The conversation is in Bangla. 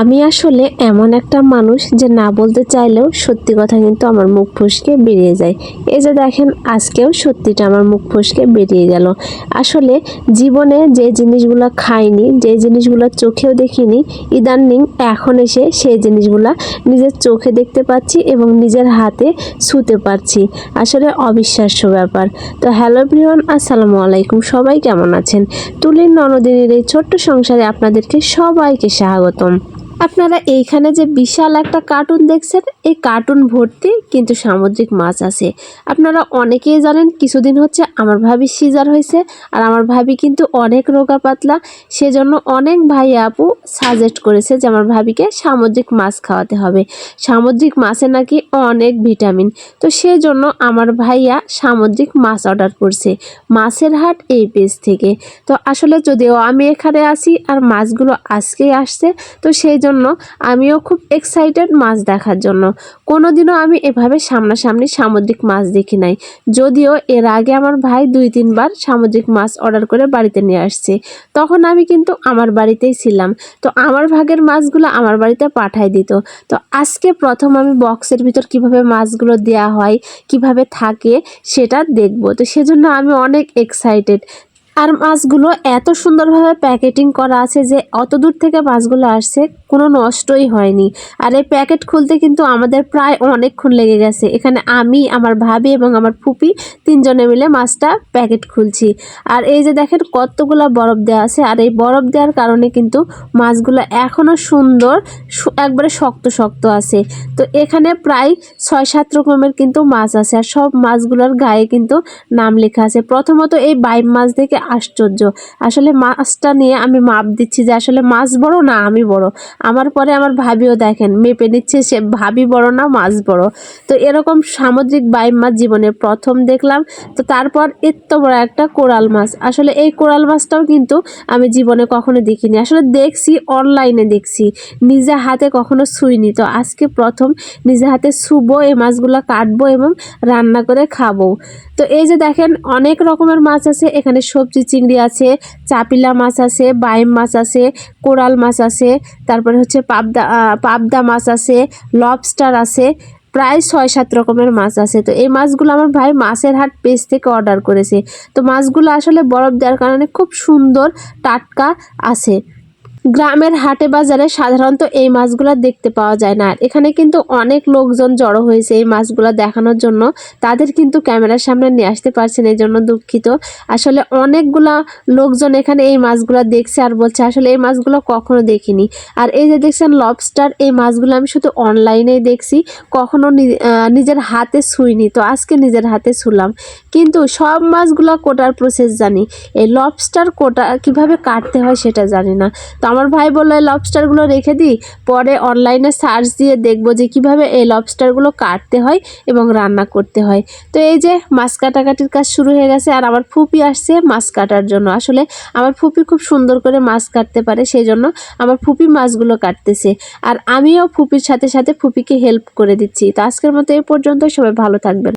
আমি আসলে এমন একটা মানুষ যে না বলতে চাইলেও সত্যি কথা কিন্তু আমার মুখ ফসকে বেরিয়ে যায়। এই যে দেখেন, আজকেও সত্যিটা আমার মুখ ফসকে বেরিয়ে গেল। আসলে জীবনে যে জিনিসগুলো খাইনি, যে জিনিসগুলো চোখেও দেখিনি, ইদানিং এখন এসে সেই জিনিসগুলো নিজের চোখে দেখতে পাচ্ছি এবং নিজের হাতে ছুতে পারছি। আসলে অবিশ্বাস্য ব্যাপার। তো হ্যালো ব্রিয়ন আসসালামু আলাইকুম। সবাই কেমন আছেন? তুলির ননদিনের এই ছোট্ট সংসারে আপনাদেরকে সবাইকে স্বাগতম। আপনারা এইখানে যে বিশাল একটা কার্টুন দেখছেন, এই কার্টুন ভর্তি কিন্তু সামুদ্রিক মাছ আছে। আপনারা অনেকেই জানেন কিছুদিন হচ্ছে আমার ভাবি সিজার হয়েছে আর আমার ভাবি কিন্তু অনেক রোগা পাতলা। সেজন্য অনেক ভাই আপু সাজেস্ট করেছে যে আমার ভাবিকে সামুদ্রিক মাছ খাওয়াতে হবে। সামুদ্রিক মাছে নাকি অনেক ভিটামিন তো সেই জন্য আমার ভাইয়া সামুদ্রিক মাছ অর্ডার করছে। মাছের হাট এই পেজ থেকে। তো আসলে যদিও আমি এখানে আসি আর মাছগুলো আজকেই আসছে, তো সেই জন্য আমিও খুব এক্সাইটেড মাছ দেখার জন্য। কোনোদিনও আমি এভাবে সামনাসামনি সামুদ্রিক মাছ দেখি নাই। যদিও এর আগে আমার ভাই দুই, তিনবার সামুদ্রিক মাছ অর্ডার করে বাড়িতে নিয়ে আসছে। তখন আমি কিন্তু আমার বাড়িতেই ছিলাম। তো আমার ভাগের মাছগুলো আমার বাড়িতে পাঠাই দিত। তো আজকে প্রথম আমি বক্সের ভিতর কীভাবে মাছগুলো দেয়া হয়, কীভাবে থাকে সেটা দেখব। তো সেজন্য আমি অনেক এক্সাইটেড আর মাছগুলো এত সুন্দরভাবে প্যাকেটিং করা আছে যে অত দূর থেকে মাছগুলো আসছে, কোনো নষ্টই হয়নি। আর এই প্যাকেট খুলতে কিন্তু আমাদের প্রায় অনেকক্ষণ লেগে গেছে। এখানে আমি, আমার ভাবি এবং আমার ফুপি তিনজনে মিলে মাছটা প্যাকেট খুলছি। আর এই যে দেখেন কতগুলো বরফ দেওয়া আছে, আর এই বরফ দেওয়ার কারণে কিন্তু মাছগুলো এখনও সুন্দর একবারে শক্ত শক্ত আছে। তো এখানে প্রায় ছয় সাত রকমের কিন্তু মাছ আছে, আর সব মাছগুলোর গায়ে কিন্তু নাম লেখা আছে। প্রথমত এই বাইম মাছ দেখে আশ্চর্য। আসলে মাছটা নিয়ে আমি মাপ দিচ্ছি যে আসলে মাছ বড় না আমি বড়। আমার পরে আমার ভাবিও দেখেন, মেপে নিচ্ছে সে ভাবি বড় না মাছ বড়। তো এরকম সামুদ্রিক বাইম মাছ জীবনে প্রথম দেখলাম। তো তারপর এত বড় একটা কোরাল মাছ। আসলে এই কোরাল মাছটাও কিন্তু আমি জীবনে কখনো দেখিনি। আসলে দেখছি অনলাইনে দেখছি। নিজে হাতে কখনো ছুঁইনি। তো আজকে প্রথম নিজে হাতে ছুবো, এই মাছগুলো কাটবো এবং রান্না করে খাব। তো এই যে দেখেন, অনেক রকমের মাছ আছে। এখানে সবজি চিংড়ি আছে, চাপিলা মাছ আছে, বাইম মাছ আছে, কোরাল মাছ আছে, তারপরে হচ্ছে পাবদা পাবদা মাছ আছে, লবস্টার আছে, প্রায় ছয় সাত রকমের মাছ আছে। তো এই মাছগুলো আমার ভাই মাছের হাট পেজ থেকে অর্ডার করেছে। তো মাছগুলো আসলে বরফ দেওয়ার কারণে খুব সুন্দর টাটকা আছে। গ্রামের হাটে বাজারে সাধারণত এই মাছগুলো দেখতে পাওয়া যায় না। আর এখানে কিন্তু অনেক লোকজন জড়ো হয়েছে এই মাছগুলো দেখানোর জন্য। তাদের কিন্তু ক্যামেরার সামনে নিয়ে আসতে পারছেন এই জন্য দুঃখিত। আসলে অনেকগুলা লোকজন এখানে এই মাছগুলো দেখছে আর বলছে, আসলে এই মাছগুলো কখনো দেখিনি। আর এই যে দেখছেন লবস্টার এই মাছগুলো আমি শুধু অনলাইনেই দেখছি, কখনো নিজের হাতে ছুঁইনি। তো আজকে নিজের হাতে ছুলাম। কিন্তু সব মাছগুলো কোটার প্রসেস জানি। এই লবস্টার কোটা কীভাবে কাটতে হয় সেটা জানি না। তো আমার ভাই বলল, এই লবস্টারগুলো রেখে দিই, পরে অনলাইনে সার্চ দিয়ে দেখব যে কীভাবে এই লবস্টারগুলো কাটতে হয় এবং রান্না করতে হয়। তো এই যে মাছ কাটাকাটির কাজ শুরু হয়ে গেছে, আর আমার ফুপি আসছে মাছ কাটার জন্য। আসলে আমার ফুপি খুব সুন্দর করে মাছ কাটতে পারে সেই জন্য আমার ফুপি মাছগুলো কাটতেছে। আর আমিও ফুপির সাথে সাথে ফুপিকে হেল্প করে দিচ্ছি। তো আজকের মতো এই পর্যন্ত, সবাই ভালো থাকবেন।